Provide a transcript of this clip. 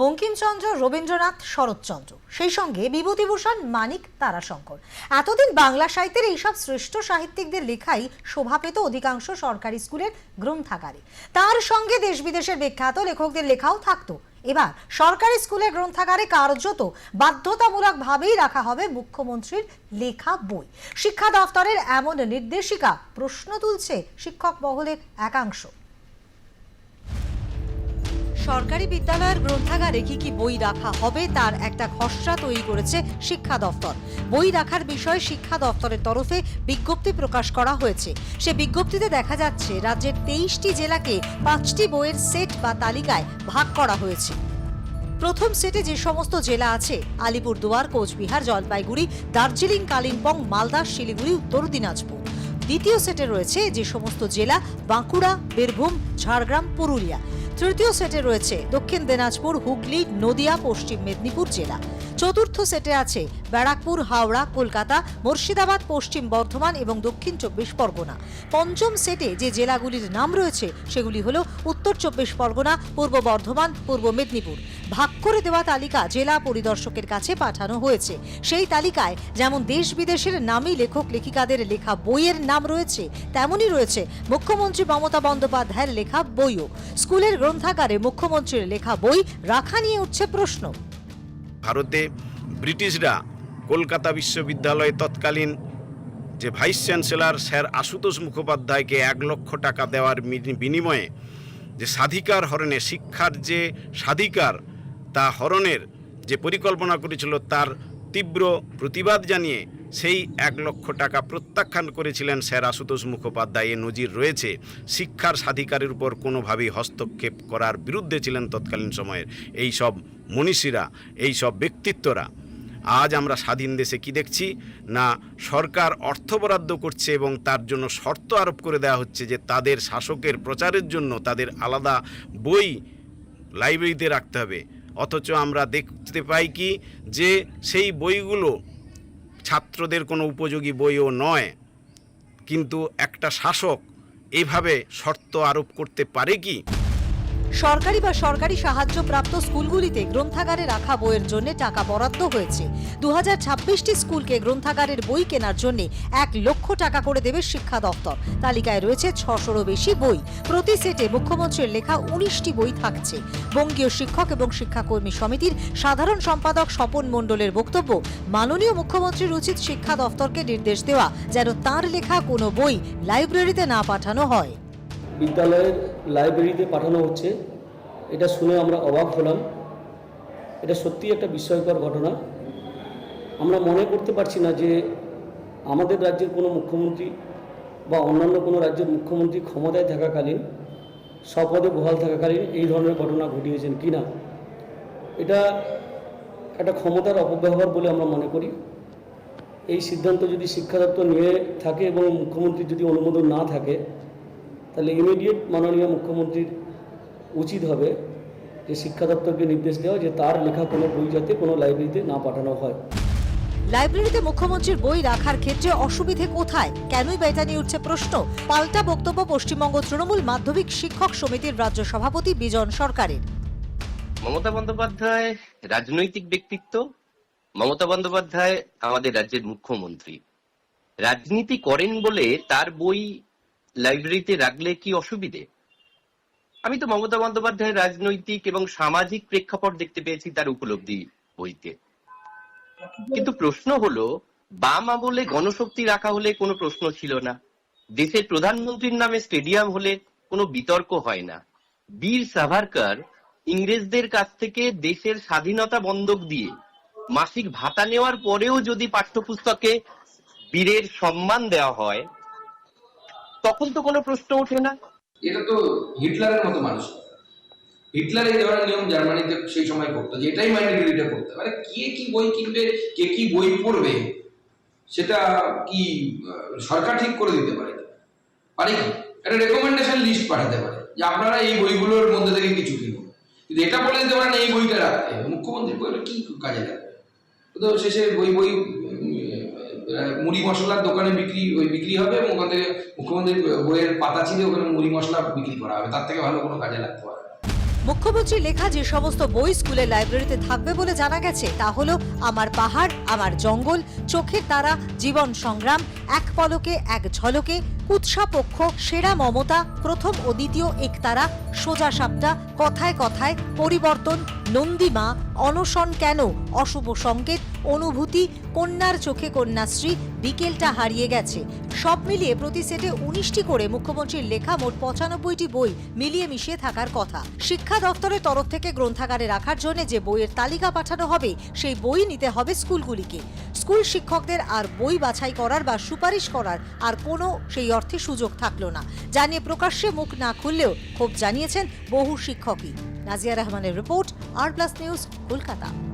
বঙ্কিমচন্দ্র, রবীন্দ্রনাথ, শরৎচন্দ্র। সেই সঙ্গে বিভূতিভূষণ, মানিক, তারাশঙ্কর। এতদিন বাংলা সাহিত্যের এইসব শ্রেষ্ঠ সাহিত্যিকদের লেখাই শোভা পেত অধিকাংশ সরকারি স্কুলের গ্রন্থাগারে। তার সঙ্গে দেশ বিদেশের বিখ্যাত লেখকদের লেখাও থাকতো। এবার সরকারি স্কুলের গ্রন্থাগারে কার্যত বাধ্যতামূলকভাবেই রাখা হবে মুখ্যমন্ত্রীর লেখা বই। শিক্ষা দফতরের এমন নির্দেশিকা প্রশ্ন তুলছে শিক্ষক মহলের একাংশ। সরকারি বিদ্যালয়ের গ্রন্থাগারে কি কি বই রাখা হবে তার একটা খসড়া তৈরি করেছে শিক্ষা দফতর। বই রাখার বিষয়ে শিক্ষা দফতরের তরফে বিজ্ঞপ্তি প্রকাশ করা হয়েছে। সে বিজ্ঞপ্তিতে দেখা যাচ্ছে, রাজ্যের তেইশটি জেলাকে পাঁচটি বইয়ের সেট বা তালিকায় ভাগ করা হয়েছে। প্রথম সেটে যে সমস্ত জেলা আছে, আলিপুরদুয়ার, কোচবিহার, জলপাইগুড়ি, দার্জিলিং, কালিম্পং, মালদা, শিলিগুড়ি, উত্তর দিনাজপুর। দ্বিতীয় সেটে রয়েছে যে সমস্ত জেলা, বাঁকুড়া, বীরভূম, ঝাড়গ্রাম, পুরুলিয়া। তৃতীয় সেটে রয়েছে দক্ষিণ দিনাজপুর হুগলি নদিয়া পশ্চিম মেদিনীপুর জেলা। চতুর্থ সেটে আছে ব্যারাকপুর, হাওড়া, কলকাতা, মুর্শিদাবাদ, পশ্চিম বর্ধমান এবং দক্ষিণ চব্বিশ পরগনা। পঞ্চম সেটে যে জেলাগুলির নাম রয়েছে, সেগুলি হল উত্তর চব্বিশ পরগনা, পূর্ব বর্ধমান, পূর্ব মেদিনীপুর। ভাগ করে দেওয়া তালিকা জেলা পরিদর্শকের কাছে পাঠানো হয়েছে। সেই তালিকায় যেমন দেশ বিদেশের নামী লেখক লেখিকাদের লেখা বইয়ের নাম রয়েছে, তেমনই রয়েছে মুখ্যমন্ত্রী মমতা বন্দ্যোপাধ্যায়ের লেখা বইও। স্কুলের গ্রন্থাগারে মুখ্যমন্ত্রীর লেখা বই রাখা নিয়ে উঠছে প্রশ্ন। ভারতে ব্রিটিশরা কলকাতা বিশ্ববিদ্যালয়ে তৎকালীন যে ভাইস চ্যান্সেলর স্যার আশুতোষ মুখোপাধ্যায়কে এক লক্ষ টাকা দেওয়ার বিনিময়ে যে স্বাধিকার হরণে, শিক্ষার যে স্বাধিকার, তা হরণের যে পরিকল্পনা করেছিল, তার তীব্র প্রতিবাদ জানিয়ে সেই এক লক্ষ টাকা প্রত্যাখ্যান করেছিলেন স্যার আশুতোষ মুখোপাধ্যায়। এ নজির রয়েছে। শিক্ষার স্বাধিকারের উপর কোনোভাবেই হস্তক্ষেপ করার বিরুদ্ধে ছিলেন তৎকালীন সময়ের এই সব মনীষীরা এই সব ব্যক্তিত্বরা। আজ আমরা স্বাধীন দেশে কি দেখছি? না, সরকার অর্থ বরাদ্দ করছে এবং তার জন্য শর্ত আরোপ করে দেওয়া হচ্ছে যে তাদের শাসকের প্রচারের জন্য তাদের আলাদা বই লাইব্রেরিতে রাখতে হবে। অথচ আমরা দেখতে পাই কি? যে সেই বইগুলো ছাত্রদের কোনো উপযোগী বইও নয়। কিন্তু একটা শাসক এভাবে শর্ত আরোপ করতে পারে কি? সরকারি বা সরকারি সাহায্যপ্রাপ্ত স্কুলগুলিতে গ্রন্থাগারে রাখা বইয়ের জন্য টাকা বরাদ্দ হয়েছে। দু হাজার স্কুলকে গ্রন্থাগারের বই কেনার জন্য এক লক্ষ টাকা করে দেবে শিক্ষা দপ্তর। তালিকায় রয়েছে ছশোরও বেশি বই। প্রতি সেটে মুখ্যমন্ত্রীর লেখা উনিশটি বই থাকছে। বঙ্গীয় শিক্ষক এবং শিক্ষাকর্মী সমিতির সাধারণ সম্পাদক স্বপন মণ্ডলের বক্তব্য, মাননীয় মুখ্যমন্ত্রীর উচিত শিক্ষা দপ্তরকে নির্দেশ দেওয়া, যেন তার লেখা কোনো বই লাইব্রেরিতে না পাঠানো হয়। বিদ্যালয়ের লাইব্রেরিতে পাঠানো হচ্ছে। এটা শুনে আমরা অবাক হলাম। এটা সত্যি একটা বিস্ময়কর ঘটনা। আমরা মনে করতে পারছি না যে আমাদের রাজ্যের কোনো মুখ্যমন্ত্রী বা অন্যান্য কোনো রাজ্যের মুখ্যমন্ত্রী ক্ষমতায় থাকাকালীন, স্বপদে বহাল থাকাকালীন এই ধরনের ঘটনা ঘটিয়েছেন কি না এটা একটা ক্ষমতার অপব্যবহার বলে আমরা মনে করি। এই সিদ্ধান্ত যদি শিক্ষা দপ্তর নিয়ে থাকে এবং মুখ্যমন্ত্রীর যদি অনুমোদন না থাকে তাহলে ইমিডিয়েট মাননীয় মুখ্যমন্ত্রীর উচিত হবে যে শিক্ষা দপ্তরকে নির্দেশ দেওয়া যে তার লেখা কোনো বই যাতে কোনো লাইব্রেরিতে না পাঠানো হয়। লাইব্রেরিতে মুখ্যমন্ত্রীর বই রাখার ক্ষেত্রে অসুবিধে কোথায়? কেনই বা এটা নিয়ে উঠছে প্রশ্ন। পাল্টা বক্তব্য পশ্চিমবঙ্গ তৃণমূল মাধ্যমিক শিক্ষক সমিতির রাজ্য সভাপতি বিজন সরকারের। মমতা বন্দ্যোপাধ্যায় রাজনৈতিক ব্যক্তিত্ব। মমতা বন্দ্যোপাধ্যায় আমাদের রাজ্যের মুখ্যমন্ত্রী। রাজনীতি করেন বলে তার বই লাইব্রেরিতে রাখলে কি অসুবিধে? আমি তো মমতা বন্দ্যোপাধ্যায়ের রাজনৈতিক এবং সামাজিক প্রেক্ষাপট দেখতে পেয়েছি তার উপলব্ধি বইতে। কিন্তু প্রশ্ন হলো, বাম আমলে গণশক্তি রাখা হলে কোনো প্রশ্ন ছিল না। দেশের প্রধানমন্ত্রীর নামে স্টেডিয়াম হলে কোনো বিতর্ক হয় না। বীর সাভারকার ইংরেজদের কাছ থেকে দেশের স্বাধীনতা বন্ধক দিয়ে মাসিক ভাতা নেওয়ার পরেও যদি পাঠ্যপুস্তকে বীরের সম্মান দেওয়া হয় তখন তো কোনো প্রশ্ন ওঠে না। এটা তো হিটলারের মতো মানুষ। হিটলার এই ধরনের নিয়ম জার্মানিতে সেই সময় করতো, যে এটাই মাইনরিটিটা করতে। মানে কে কি বই কিনবে, কে কি বই পড়বে, সেটা কি সরকার ঠিক করে দিতে পারে পারে কি? একটা রেকমেন্ডেশন লিস্ট পাঠাতে পারে, যে আপনারা এই বইগুলোর মধ্যে থেকে কিছু কিনুন। কিন্তু এটা বলে দিতে পারেন, এই বইটা রাখতে। মুখ্যমন্ত্রী বইটা কি কাজে লাগবে? তো শেষে বই বই মুড়ি মশলার দোকানে বিক্রি, ওই বিক্রি হবে এবং ওখান থেকে মুখ্যমন্ত্রীর বইয়ের পাতা ছিঁড়ে ওখানে মুড়ি মশলা বিক্রি করা হবে। তার থেকে ভালো কোনো কাজে লাগতে পারে মুখ্যমন্ত্রী লেখা যে সমস্ত বই স্কুলের লাইব্রেরিতে থাকবে বলে জানা গেছে, তা হলো আমার পাহাড়, আমার জঙ্গল, চোখের তারা, জীবন সংগ্রাম, এক পলকে, এক ঝলকে কুৎসা পক্ষ সেরা মমতা, প্রথম ও দ্বিতীয় একতারা, সোজা সাপটা, কথায় কথায় পরিবর্তন নন্দীমা অনশন কেন, অশুভ সংকেত, অনুভূতি, কন্যার চোখে কন্যাশ্রী, বিকেলটা হারিয়ে গেছে। সব মিলিয়ে প্রতি সেটে উনিশটি করে মুখ্যমন্ত্রীর লেখা মোট পঁচানব্বইটি বই মিলিয়ে মিশিয়ে থাকার কথা। শিক্ষা দপ্তরের তরফ থেকে গ্রন্থাগারে রাখার জন্য যে বইয়ের তালিকা পাঠানো হবে, সেই বই নিতে হবে স্কুলগুলিকে। স্কুল শিক্ষকদের আর বই বাছাই করার বা সুপারিশ করার আর কোনো সেই অর্থে সুযোগ থাকল না। জানিয়ে প্রকাশ্যে মুখ না খুললেও ক্ষোভ জানিয়েছেন বহু শিক্ষকই। নাজিয়া রহমানের report R plus news Kolkata.